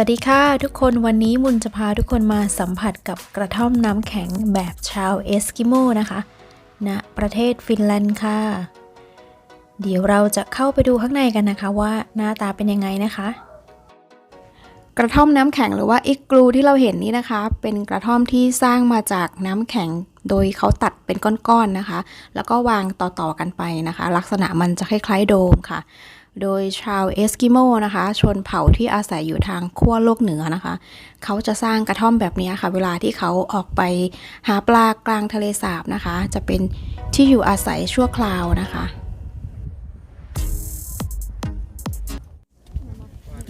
วัสดีค่ะทุกคนวันนี้มุนจะพาทุกคนมาสัมผัสกับกระท่อมน้ำแข็งแบบชาวเอสกิโมนะคะณประเทศฟินแลนด์ค่ะ เดี๋ยวเราจะเข้าไปดูข้างในกันนะคะว่าหน้าตาเป็นยังไงนะคะ กระท่อมน้ำแข็งหรือว่าอิกลูที่เราเห็นนี่นะคะ เป็นกระท่อมที่สร้างมาจากน้ำแข็งโดยเขาตัดเป็นก้อนๆนะคะ แล้วก็วางต่อๆกันไปนะคะ ลักษณะมันจะคล้ายๆโดมค่ะ โดยชาวเอสกิโมนะคะ ชนเผ่าที่อาศัยอยู่ทางขั้วโลกเหนือนะคะ เขาจะสร้างกระท่อมแบบนี้ค่ะ เวลาที่เขาออกไปหาปลากลางทะเลสาบนะคะ จะเป็นที่อยู่อาศัยชั่วคราวนะคะ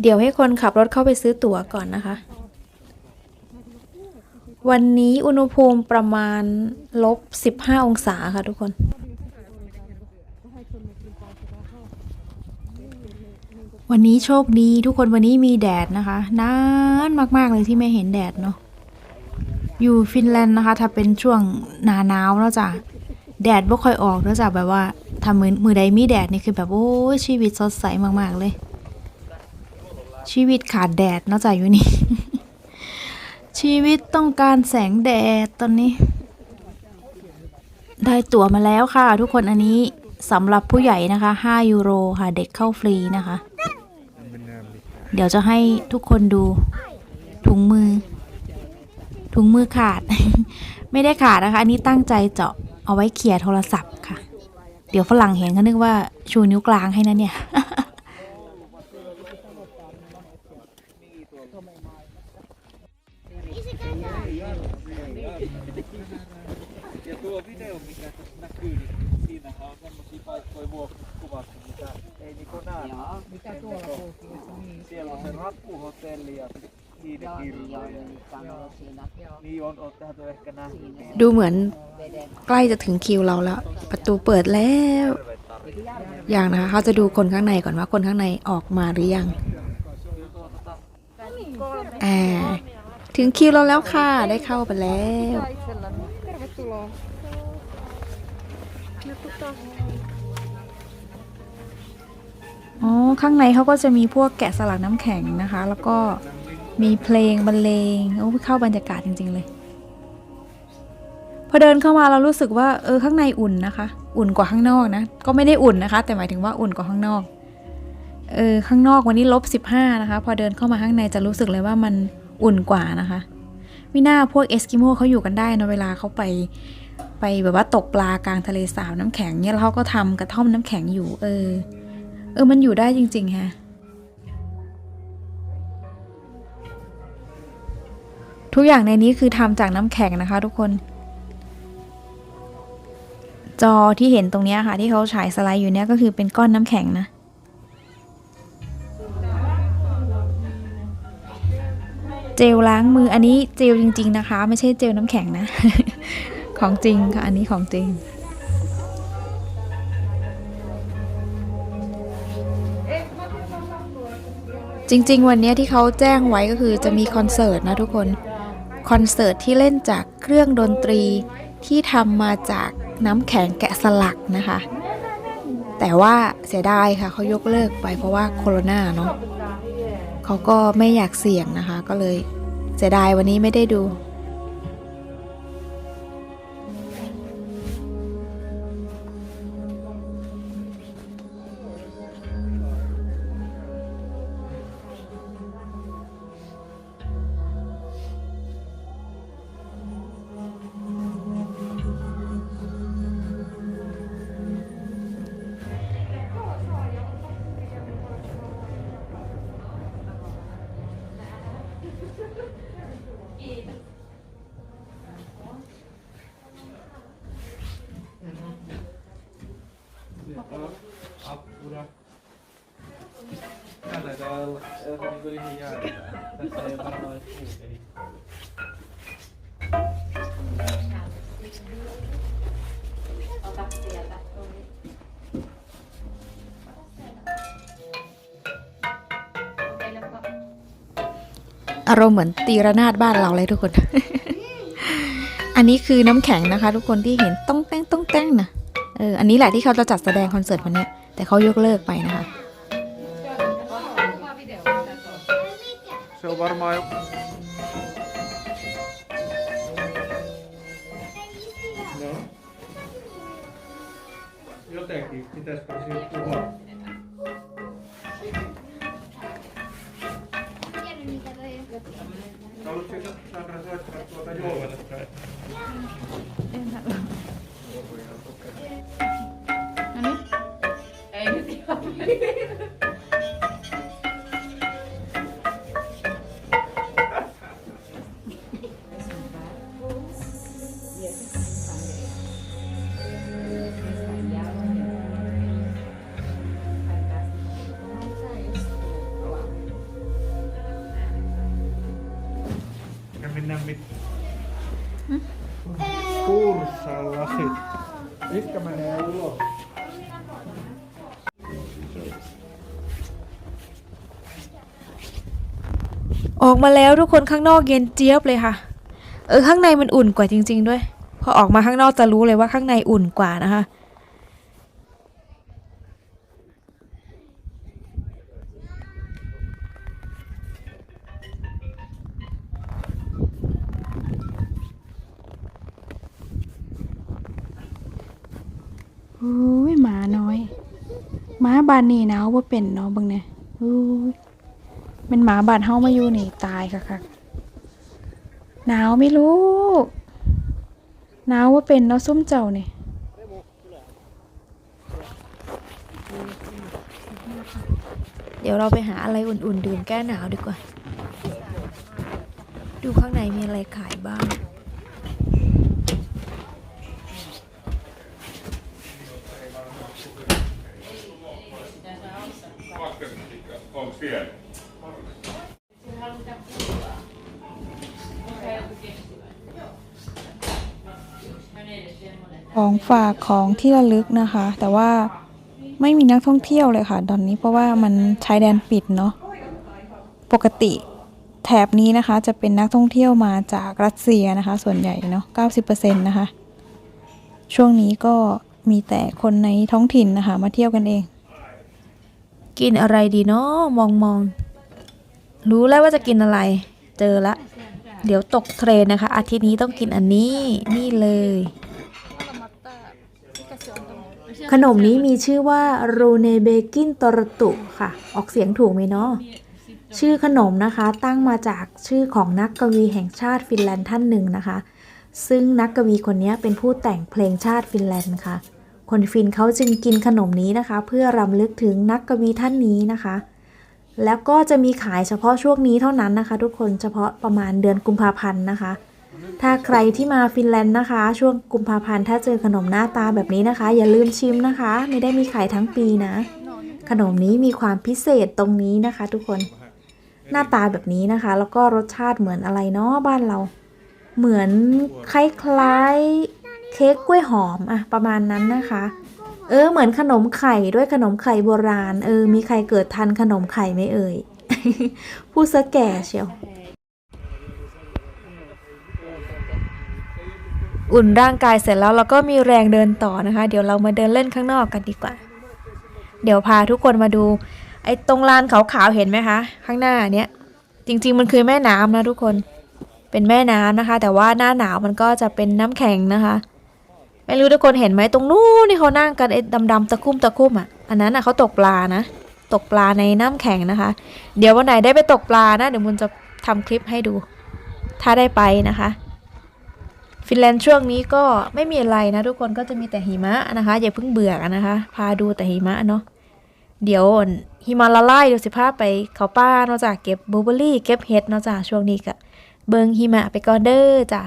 เดี๋ยวให้คนขับรถเข้าไปซื้อตั๋วก่อนนะคะ วันนี้อุณหภูมิประมาณลบ 15 องศาค่ะทุกคน วันนี้โชคดีทุกคนวันนี้มีแดดนะคะนานมากๆเลยที่ไม่เห็นแดดเนาะอยู่ฟินแลนด์นะคะ ถ้าเป็นช่วงหนาหนาวแล้วจ้ะแดดไม่ค่อยออกแล้วจ้ะแบบว่าถ้ามือมือใดมีแดดนี่คือแบบโอ้ชีวิตสดใสมากๆเลย ชีวิตขาดแดดเนอกจากอยู่นี่ ชีวิตต้องการแสงแดดตอนนี้ ได้ตั๋วมาแล้วค่ะ ทุกคนอันนี้สำหรับผู้ใหญ่นะคะ 5 ยูโรค่ะ เด็กเข้าฟรีนะคะ เดี๋ยวจะให้ทุกคนดูถุงมือ ถุงมือขาด ไม่ได้ขาดนะคะ อันนี้ตั้งใจเจาะเอาไว้เขี่ยโทรศัพท์ค่ะ เดี๋ยวฝรั่งเห็นเขานึกว่าชูนิ้วกลางให้นะเนี่ย Mitä tuolla kulkuu? Niin. Siellä on se rappuhotelli ja ดูเหมือนใกล้จะถึงคิวเราแล้ว ประตูเปิดแล้ว อย่างนะคะเขาจะดูคนข้างในก่อนว่าคนข้างในออกมาหรือยังอ่าถึงคิวเราแล้วค่ะ ได้เข้าไปแล้ว ข้างในเขาก็จะมีพวกแกะสลักน้ำแข็งนะคะ แล้วก็มีเพลงบรรเลงโอ้เข้าบรรยากาศจริง ๆ เลย พอเดินเข้ามาเรารู้สึกว่าเออข้างในอุ่นนะคะ อุ่นกว่าข้างนอกนะ ก็ไม่ได้อุ่นนะคะ แต่หมายถึงว่าอุ่นกว่าข้างนอก เออข้างนอกวันนี้ลบสิบห้านะคะ พอเดินเข้ามาข้างในจะรู้สึกเลยว่ามันอุ่นกว่านะคะมิน่าพวกเอสกิโมเขาอยู่กันได้นะเวลาเขาไปไปแบบว่าตกปลากลางทะเลสาบน้ำแข็งเนี่ยแล้วเขาก็ทำกระท่อมน้ำแข็งอยู่ เออ เออ มันอยู่ได้จริง ๆ ฮะ ทุกอย่างในนี้คือทำจากน้ำแข็งนะคะทุกคน จอที่เห็นตรงนี้ค่ะ ที่เขาฉายสไลด์อยู่เนี่ยก็คือเป็นก้อนน้ำแข็งนะเจลล้างมืออันนี้เจลจริง ๆ นะคะ ไม่ใช่เจลน้ำแข็งนะ ของจริงค่ะ อันนี้ของจริง จริง ๆ วันนี้ที่เขาแจ้งไว้ก็คือจะมีคอนเสิร์ตนะทุกคนคอนเสิร์ตที่เล่นจากเครื่องดนตรีที่ทำมาจากน้ำแข็งแกะสลักนะคะ แต่ว่าเสียดายค่ะเขายกเลิกไปเพราะว่าโควิดเนาะเขาก็ไม่อยากเสี่ยงนะคะ ก็เลยเสียดายวันนี้ไม่ได้ดู joka niinku ihan jäädä. Tässä ei ole varmaan edes puut, eli อารมณ์เหมือนตีระนาดบ้านเราเลยทุกคน อันนี้คือน้ำแข็งนะคะ ทุกคนที่เห็นต้องแต้งต้องแต้งนะเออ อันนี้แหละที่เขาจะจัดแสดงคอนเสิร์ตวันเนี้ยแต่เขายกเลิกไปนะคะ Se on varmaan jo... No. Jotenkin, pitäisikö siihen puhua? Haluatko Sandra soittaa tuota joulua tästä? No niin. Ei nyt ihan ออกมาแล้วทุกคนข้างนอกเย็นเจี๊ยบเลยค่ะ เออข้างในมันอุ่นกว่าจริง ๆ ด้วย พอออกมาข้างนอกจะรู้เลยว่าข้างในอุ่นกว่านะคะโอ้ยหมาน้อยหมาบานนี่หนาวว่าเป็นเนาะเบังเนี่ยโอ้ย เป็นหมาบานเฮามาอยู่นี่ตายค่ะค่ะหนาวไม่รู้หนาวว่าเป็นเนาะซุ่มเจ้าเนี่ยเดี๋ยวเราไปหาอะไรอุ่นๆ ดื่มแก้หนาวดีกว่า ดูข้างในมีอะไรขายบ้าง ของฝากของที่ระลึกนะคะ แต่ว่าไม่มีนักท่องเที่ยวเลยค่ะ ตอนนี้เพราะว่ามันชายแดนปิดเนาะปกติแถบนี้นะคะจะเป็นนักท่องเที่ยวมาจากรัสเซียนะคะ ส่วนใหญ่เนาะ90%นะคะ ช่วงนี้ก็มีแต่คนในท้องถิ่นนะคะ มาเที่ยวกันเอง กินอะไรดีเนาะมองมองรู้แล้วว่าจะกินอะไร เจอละ เดี๋ยวตกเทรนนะคะ อาทิตย์นี้ต้องกินอันนี้นี่เลย ขนมนี้มีชื่อว่าโรเนเบกินตรตุค่ะ ออกเสียงถูกไหมเนาะชื่อขนมนะคะตั้งมาจากชื่อของนักกวีแห่งชาติฟินแลนด์ท่านหนึ่งนะคะ ซึ่งนักกวีคนนี้เป็นผู้แต่งเพลงชาติฟินแลนด์ค่ะ คนฟินเขาจึงกินขนมนี้นะคะ เพื่อรำลึกถึงนักกวีท่านนี้นะคะ แล้วก็จะมีขายเฉพาะช่วงนี้เท่านั้นนะคะ ทุกคนเฉพาะประมาณเดือนกุมภาพันธ์นะคะ ถ้าใครที่มาฟินแลนด์นะคะ ช่วงกุมภาพันธ์ถ้าเจอขนมหน้าตาแบบนี้นะคะ อย่าลืมชิมนะคะ ไม่ได้มีขายทั้งปีนะ ขนมนี้มีความพิเศษตรงนี้นะคะ ทุกคนหน้าตาแบบนี้นะคะ แล้วก็รสชาติเหมือนอะไรเนาะบ้านเรา เหมือนคล้ายๆเค้กกล้วยหอมอะประมาณนั้นนะคะ เออเหมือนขนมไข่ด้วยขนมไข่โบราณ เออ มีใครเกิดทันขนมไข่ไหมเอ่ยพูดซะแก่เชียว อุ่นร่างกายเสร็จแล้วเราก็มีแรงเดินต่อนะคะ เดี๋ยวเรามาเดินเล่นข้างนอกกันดีกว่า เดี๋ยวพาทุกคนมาดู ไอ้ตรงลานขาวๆเห็นไหมคะ ข้างหน้าเนี้ยจริง ๆ มันคือแม่น้ำนะทุกคนเป็นแม่น้ำนะคะ แต่ว่าหน้าหนาวมันก็จะเป็นน้ำแข็งนะคะ ไม่รู้ทุกคนเห็นไหมตรงนู้นที่เขานั่งกันไอ้ดำๆตะคุ่มตะคุ่มอะอันนั้นอะเขาตกปลานะ ตกปลาในน้ำแข็งนะคะ เดี๋ยววันไหนได้ไปตกปลานะเดี๋ยวมุนจะทำคลิปให้ดู ถ้าได้ไปนะคะ ฟินแลนด์ช่วงนี้ก็ไม่มีอะไรนะ ทุกคนก็จะมีแต่หิมะนะคะ อย่าเพิ่งเบื่อกันนะคะ พาดูแต่หิมะเนาะเดี๋ยวหิมะละลายเดี๋ยวสิพาไปเขาป้าเนาะจ้ะเก็บบลูเบอร์รี่ เก็บเห็ดเนาะจ้ะช่วงนี้ก็เบิงหิมะไปก่อนเด้อจ้ะ